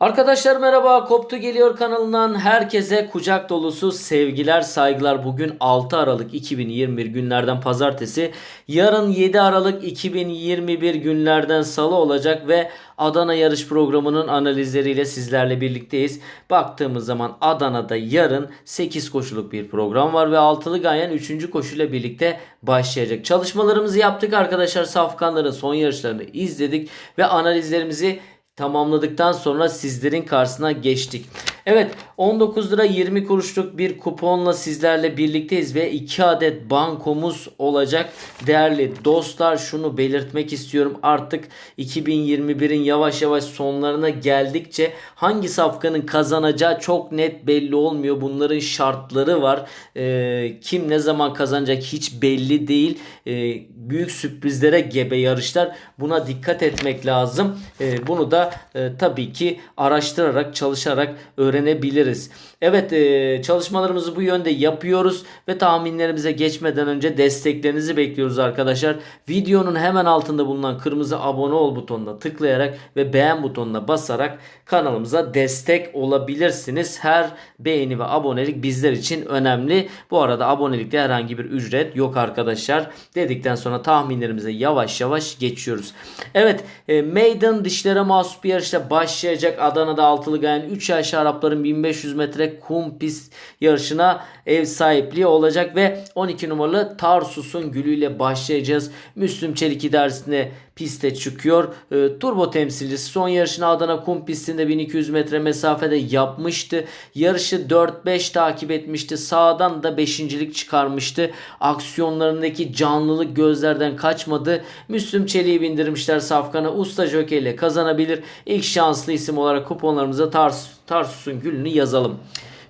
Arkadaşlar merhaba Koptu Geliyor kanalından herkese kucak dolusu sevgiler saygılar. Bugün 6 Aralık 2021 günlerden pazartesi. Yarın 7 Aralık 2021 günlerden salı olacak ve Adana yarış programının analizleriyle sizlerle birlikteyiz. Baktığımız zaman Adana'da yarın 8 koşuluk bir program var ve altılı gayen 3. koşuyla birlikte başlayacak. Çalışmalarımızı yaptık arkadaşlar. Safkanların son yarışlarını izledik ve analizlerimizi tamamladıktan sonra sizlerin karşısına geçtik. Evet 19 lira 20 kuruşluk bir kuponla sizlerle birlikteyiz ve 2 adet bankomuz olacak. Değerli dostlar şunu belirtmek istiyorum. Artık 2021'in yavaş yavaş sonlarına geldikçe hangi safkanın kazanacağı çok net belli olmuyor. Bunların şartları var. Ee, kim ne zaman kazanacak hiç belli değil. Ee, büyük sürprizlere gebe yarışlar. Buna dikkat etmek lazım. Ee, bunu da e, tabii ki araştırarak çalışarak öğrenebiliriz. this. Evet e, çalışmalarımızı bu yönde yapıyoruz ve tahminlerimize geçmeden önce desteklerinizi bekliyoruz arkadaşlar. Videonun hemen altında bulunan kırmızı abone ol butonuna tıklayarak ve beğen butonuna basarak kanalımıza destek olabilirsiniz. Her beğeni ve abonelik bizler için önemli. Bu arada abonelikte herhangi bir ücret yok arkadaşlar. Dedikten sonra tahminlerimize yavaş yavaş geçiyoruz. Evet e, Maiden dişlere mahsus bir yarışta başlayacak. Adana'da altılı gayen 3 yaş Arapların 1500 metre kum pist yarışına ev sahipliği olacak ve 12 numaralı Tarsus'un gülüyle başlayacağız. Müslüm Çelik idaresine piste çıkıyor. E, turbo temsilcisi son yarışını Adana kum pistinde 1200 metre mesafede yapmıştı. Yarışı 4-5 takip etmişti. Sağdan da 5.lik çıkarmıştı. Aksiyonlarındaki canlılık gözlerden kaçmadı. Müslüm Çelik'i bindirmişler Safkan'a. Usta Jockey ile kazanabilir. İlk şanslı isim olarak kuponlarımıza Tars Tarsus'un gülünü yazalım.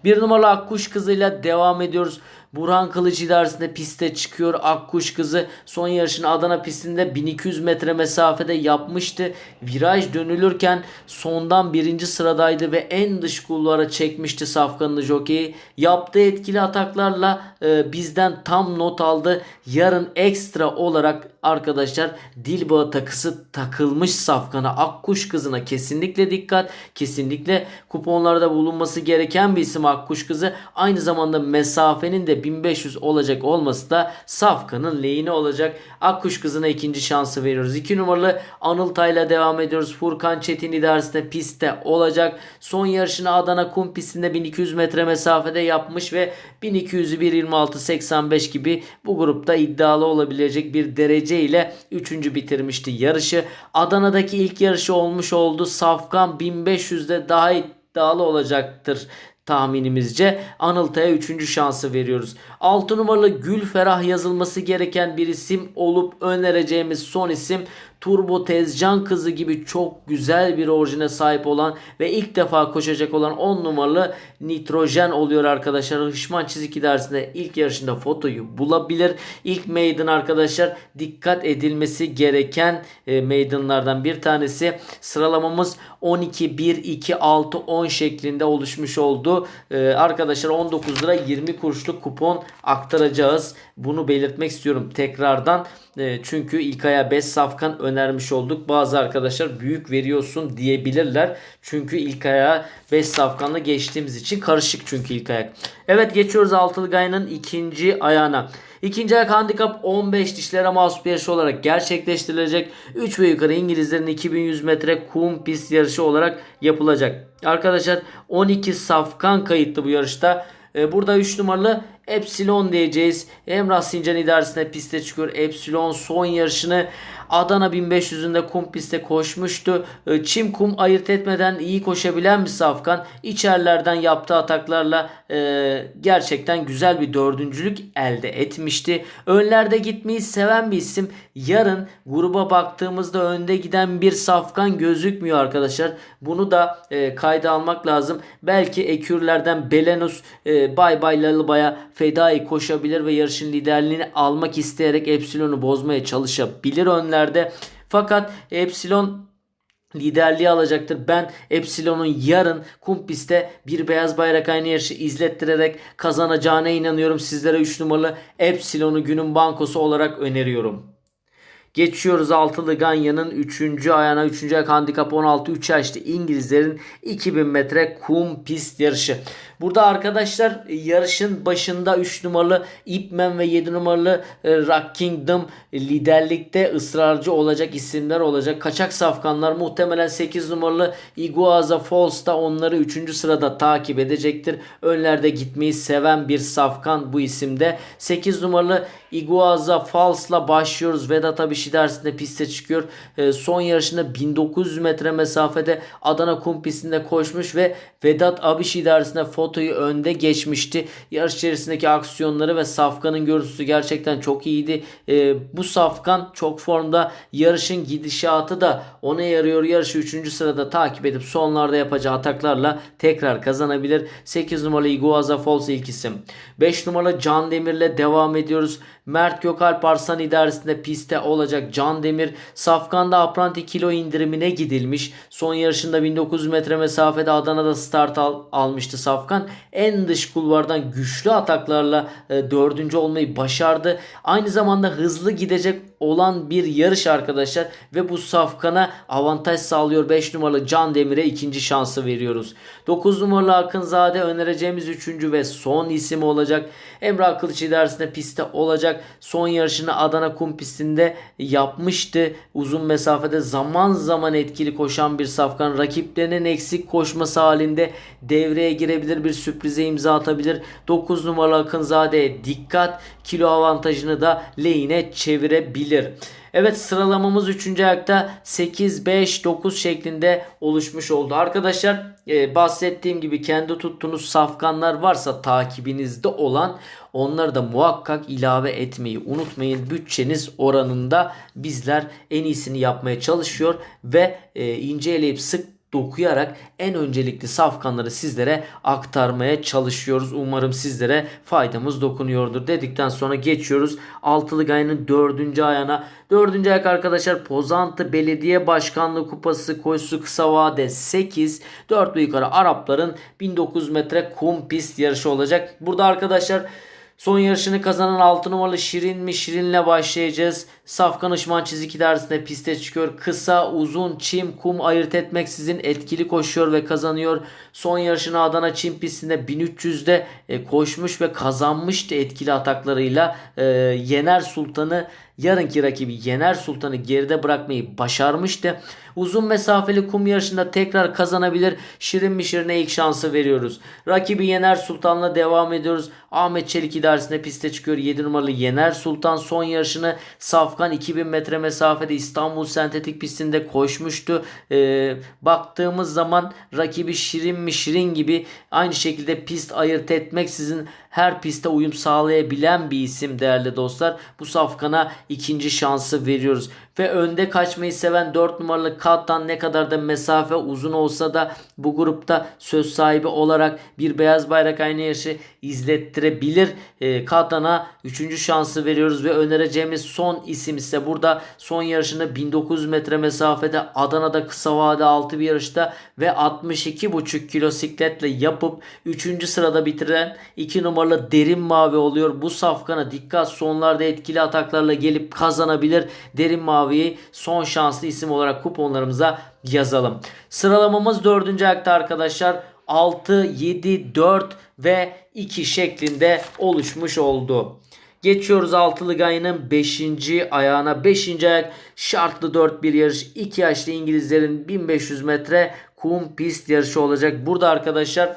Bir numaralı Akkuş kızıyla devam ediyoruz. Burhan Kılıç idaresinde piste çıkıyor. Akkuş kızı son yarışını Adana pistinde 1200 metre mesafede yapmıştı. Viraj dönülürken sondan birinci sıradaydı ve en dış kulvara çekmişti Safkan'ın jokeyi. Yaptığı etkili ataklarla e, bizden tam not aldı. Yarın ekstra olarak arkadaşlar Dilbağı takısı takılmış Safkan'a Akkuş kızına kesinlikle dikkat. Kesinlikle kuponlarda bulunması gereken bir isim Akkuş kızı. Aynı zamanda mesafenin de 1500 olacak olması da Safkan'ın lehine olacak. Akkuş kızına ikinci şansı veriyoruz. 2 numaralı Anıl Tay'la devam ediyoruz. Furkan Çetin idaresinde pistte olacak. Son yarışını Adana kum pistinde 1200 metre mesafede yapmış ve 1200'ü 1.26.85 gibi bu grupta iddialı olabilecek bir derece ile 3. bitirmişti yarışı. Adana'daki ilk yarışı olmuş oldu. Safkan 1500'de daha iddialı olacaktır tahminimizce Anıltay'a 3. şansı veriyoruz. 6 numaralı Gül Ferah yazılması gereken bir isim olup önereceğimiz son isim Turbo Tezcan kızı gibi çok güzel bir orijine sahip olan ve ilk defa koşacak olan 10 numaralı Nitrojen oluyor arkadaşlar. Hışman çizik idaresinde ilk yarışında fotoyu bulabilir. İlk maiden arkadaşlar dikkat edilmesi gereken e, maidenlardan bir tanesi. Sıralamamız 12 1 2 6 10 şeklinde oluşmuş oldu. E, arkadaşlar 19 lira 20 kuruşluk kupon aktaracağız. Bunu belirtmek istiyorum tekrardan. E, çünkü ilk aya 5 safkan önermiş olduk. Bazı arkadaşlar büyük veriyorsun diyebilirler. Çünkü ilk aya 5 safkanla geçtiğimiz için karışık çünkü ilk ayak. Evet geçiyoruz altılı gayanın ikinci ayağına. İkinci ayak handikap 15 dişlere mahsus bir yarış olarak gerçekleştirilecek. 3 ve yukarı İngilizlerin 2100 metre kum pist yarışı olarak yapılacak. Arkadaşlar 12 safkan kayıtlı bu yarışta. Ee, burada 3 numaralı Epsilon diyeceğiz. Emrah Sincan idaresine piste çıkıyor. Epsilon son yarışını Adana 1500'ünde kum pistte koşmuştu. Ee, çim kum ayırt etmeden iyi koşabilen bir safkan. İçerilerden yaptığı ataklarla e, gerçekten güzel bir dördüncülük elde etmişti. Önlerde gitmeyi seven bir isim. Yarın gruba baktığımızda önde giden bir safkan gözükmüyor arkadaşlar. Bunu da e, kayda almak lazım. Belki ekürlerden Belenus e, Bay Bay Lalıba'ya fedai koşabilir ve yarışın liderliğini almak isteyerek Epsilon'u bozmaya çalışabilir önlerde. Fakat Epsilon liderliği alacaktır. Ben Epsilon'un yarın kum pistte bir beyaz bayrak aynı yarışı izlettirerek kazanacağına inanıyorum. Sizlere 3 numaralı Epsilon'u günün bankosu olarak öneriyorum. Geçiyoruz altılı Ganya'nın 3. ayağına 3. ayak handikap 16 3 yaşlı İngilizlerin 2000 metre kum pist yarışı. Burada arkadaşlar yarışın başında 3 numaralı Ipman ve 7 numaralı e, Rock Kingdom liderlikte ısrarcı olacak isimler olacak. Kaçak safkanlar muhtemelen 8 numaralı Iguaza Falls da onları 3. sırada takip edecektir. Önlerde gitmeyi seven bir safkan bu isimde. 8 numaralı Iguaza Falls'la başlıyoruz. Vedat Abişi dersinde piste çıkıyor. E, son yarışında 1900 metre mesafede Adana kum pistinde koşmuş ve Vedat Abişi dersinde fotoyu önde geçmişti. Yarış içerisindeki aksiyonları ve Safkan'ın görüntüsü gerçekten çok iyiydi. E, bu Safkan çok formda. Yarışın gidişatı da ona yarıyor. Yarışı 3. sırada takip edip sonlarda yapacağı ataklarla tekrar kazanabilir. 8 numaralı Iguaza Falls ilk isim. 5 numaralı Can Demir'le devam ediyoruz. Mert Gökalp Arslan idaresinde pistte olacak Can Demir. Safkan'da apranti kilo indirimine gidilmiş. Son yarışında 1900 metre mesafede Adana'da start al, almıştı Safkan. En dış kulvardan güçlü ataklarla e, dördüncü olmayı başardı. Aynı zamanda hızlı gidecek olan bir yarış arkadaşlar ve bu Safkan'a avantaj sağlıyor. 5 numaralı Can Demir'e ikinci şansı veriyoruz. 9 numaralı Akınzade önereceğimiz üçüncü ve son isim olacak. Emrah Kılıç idaresinde pistte olacak. Son yarışını Adana kum pistinde yapmıştı. Uzun mesafede zaman zaman etkili koşan bir Safkan rakiplerinin eksik koşması halinde devreye girebilir bir sürprize imza atabilir. 9 numaralı Akınzade'ye dikkat kilo avantajını da lehine çevirebilir. Evet sıralamamız 3. ayakta 8, 5, 9 şeklinde oluşmuş oldu. Arkadaşlar e, bahsettiğim gibi kendi tuttuğunuz safkanlar varsa takibinizde olan onları da muhakkak ilave etmeyi unutmayın. Bütçeniz oranında bizler en iyisini yapmaya çalışıyor ve e, inceleyip sık dokuyarak en öncelikli safkanları sizlere aktarmaya çalışıyoruz. Umarım sizlere faydamız dokunuyordur dedikten sonra geçiyoruz. Altılı Gaya'nın dördüncü ayağına. Dördüncü ayak arkadaşlar Pozantı Belediye Başkanlığı Kupası koşusu kısa vade 8. 4 ve yukarı Arapların 1900 metre kum pist yarışı olacak. Burada arkadaşlar Son yarışını kazanan 6 numaralı Şirin mi Şirin'le başlayacağız. Safkan Işman çizik idaresinde piste çıkıyor. Kısa, uzun, çim, kum ayırt etmeksizin etkili koşuyor ve kazanıyor. Son yarışını Adana çim pistinde 1300'de e, koşmuş ve kazanmıştı etkili ataklarıyla. E, Yener Sultan'ı yarınki rakibi Yener Sultan'ı geride bırakmayı başarmıştı. Uzun mesafeli kum yarışında tekrar kazanabilir. Şirin mi Şirin'e ilk şansı veriyoruz. Rakibi Yener Sultan'la devam ediyoruz. Ahmet Çelik idaresinde piste çıkıyor. 7 numaralı Yener Sultan son yarışını Safkan 2000 metre mesafede İstanbul Sentetik pistinde koşmuştu. Ee, baktığımız zaman rakibi Şirin mi Şirin gibi aynı şekilde pist ayırt etmeksizin her piste uyum sağlayabilen bir isim değerli dostlar. Bu Safkan'a ikinci şansı veriyoruz. Ve önde kaçmayı seven 4 numaralı Kattan ne kadar da mesafe uzun olsa da bu grupta söz sahibi olarak bir beyaz bayrak aynı yarışı izlettirebilir. E, Kattan'a 3. şansı veriyoruz ve önereceğimiz son isim ise burada son yarışını 1900 metre mesafede Adana'da kısa vade 6 bir yarışta ve 62,5 kilo sikletle yapıp 3. sırada bitiren 2 numaralı Derin Mavi oluyor. Bu safkana dikkat sonlarda etkili ataklarla gelip kazanabilir. Derin Mavi'yi son şanslı isim olarak kuponlarımıza yazalım. Sıralamamız 4. ayakta arkadaşlar. 6, 7, 4 ve 2 şeklinde oluşmuş oldu. Geçiyoruz altılı gayının 5. ayağına. 5. ayak şartlı 4 bir yarış. 2 yaşlı İngilizlerin 1500 metre kum pist yarışı olacak. Burada arkadaşlar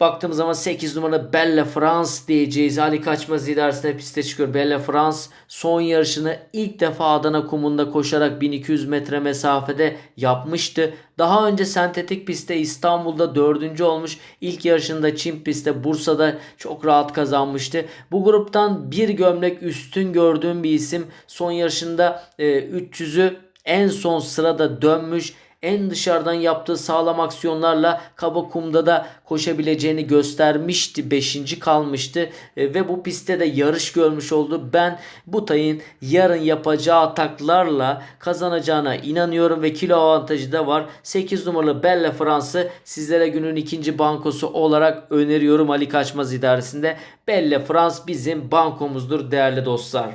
Baktığımız zaman 8 numara Belle France diyeceğiz. Ali Kaçmaz idaresinde piste çıkıyor. Belle France son yarışını ilk defa Adana kumunda koşarak 1200 metre mesafede yapmıştı. Daha önce sentetik pistte İstanbul'da dördüncü olmuş. İlk yarışında Çin pistte Bursa'da çok rahat kazanmıştı. Bu gruptan bir gömlek üstün gördüğüm bir isim. Son yarışında e, 300'ü en son sırada dönmüş en dışarıdan yaptığı sağlam aksiyonlarla kaba kumda da koşabileceğini göstermişti. Beşinci kalmıştı e, ve bu pistte de yarış görmüş oldu. Ben bu tayın yarın yapacağı ataklarla kazanacağına inanıyorum ve kilo avantajı da var. 8 numaralı Belle Frans'ı sizlere günün ikinci bankosu olarak öneriyorum Ali Kaçmaz idaresinde. Belle Frans bizim bankomuzdur değerli dostlar.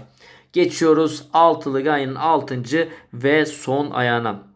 Geçiyoruz altılı gayenin 6. ve son ayağına.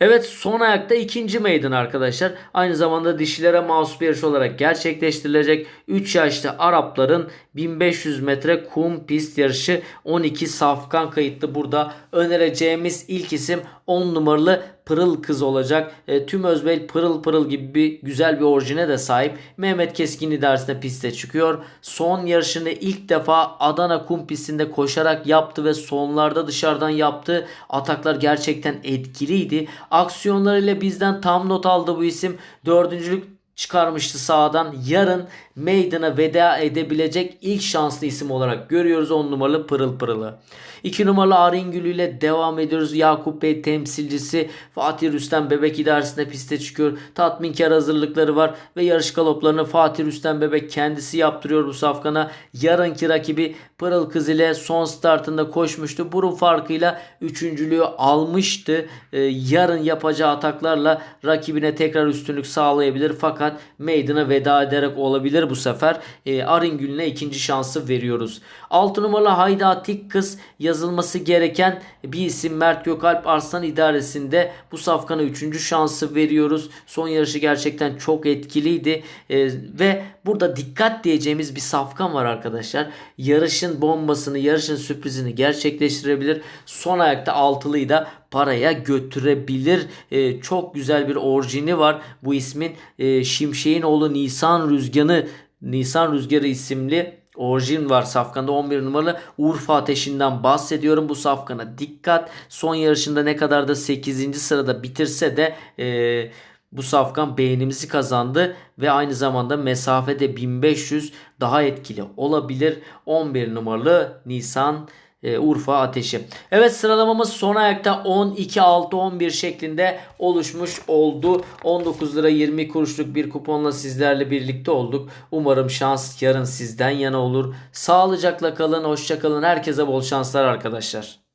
Evet son ayakta ikinci meydan arkadaşlar. Aynı zamanda dişilere mahsus bir yarış olarak gerçekleştirilecek 3 yaşlı Arapların 1500 metre kum pist yarışı 12 safkan kayıtlı. Burada önereceğimiz ilk isim 10 numaralı Pırıl Kız olacak. E, tüm Özbel pırıl pırıl gibi bir güzel bir orijine de sahip. Mehmet Keskin idaresinde piste çıkıyor. Son yarışını ilk defa Adana kum pistinde koşarak yaptı ve sonlarda dışarıdan yaptığı ataklar gerçekten etkiliydi. Aksiyonlarıyla bizden tam not aldı bu isim. Dördüncülük çıkarmıştı sağdan. Yarın meydana veda edebilecek ilk şanslı isim olarak görüyoruz 10 numaralı Pırıl Pırıl'ı. 2 numaralı Arin Gülü ile devam ediyoruz. Yakup Bey temsilcisi Fatih Rüstem Bebek idaresinde piste çıkıyor. Tatminkar hazırlıkları var ve yarış galoplarını Fatih Rüstem Bebek kendisi yaptırıyor bu safkana. Yarınki rakibi Pırıl Kız ile son startında koşmuştu. Burun farkıyla üçüncülüğü almıştı. Ee, yarın yapacağı ataklarla rakibine tekrar üstünlük sağlayabilir. Fakat meydana veda ederek olabilir bu sefer. Ee, Arin Gül'üne ikinci şansı veriyoruz. 6 numaralı Hayda Kız yazılması gereken bir isim Mert Gökalp Arslan idaresinde bu safkana 3. şansı veriyoruz. Son yarışı gerçekten çok etkiliydi Ee, ve burada dikkat diyeceğimiz bir safkan var arkadaşlar. Yarışın bombasını, yarışın sürprizini gerçekleştirebilir. Son ayakta altılıyı da paraya götürebilir. Ee, çok güzel bir orijini var bu ismin. Ee, Şimşek'in oğlu Nisan Rüzgarı Nisan Rüzgarı isimli orijin var safkanda 11 numaralı Urfa Ateşi'nden bahsediyorum bu safkana dikkat son yarışında ne kadar da 8. sırada bitirse de e, bu safkan beğenimizi kazandı ve aynı zamanda mesafede 1500 daha etkili olabilir 11 numaralı Nisan e, Urfa Ateşi. Evet sıralamamız son ayakta 12 6 11 şeklinde oluşmuş oldu. 19 lira 20 kuruşluk bir kuponla sizlerle birlikte olduk. Umarım şans yarın sizden yana olur. Sağlıcakla kalın, hoşça kalın. Herkese bol şanslar arkadaşlar.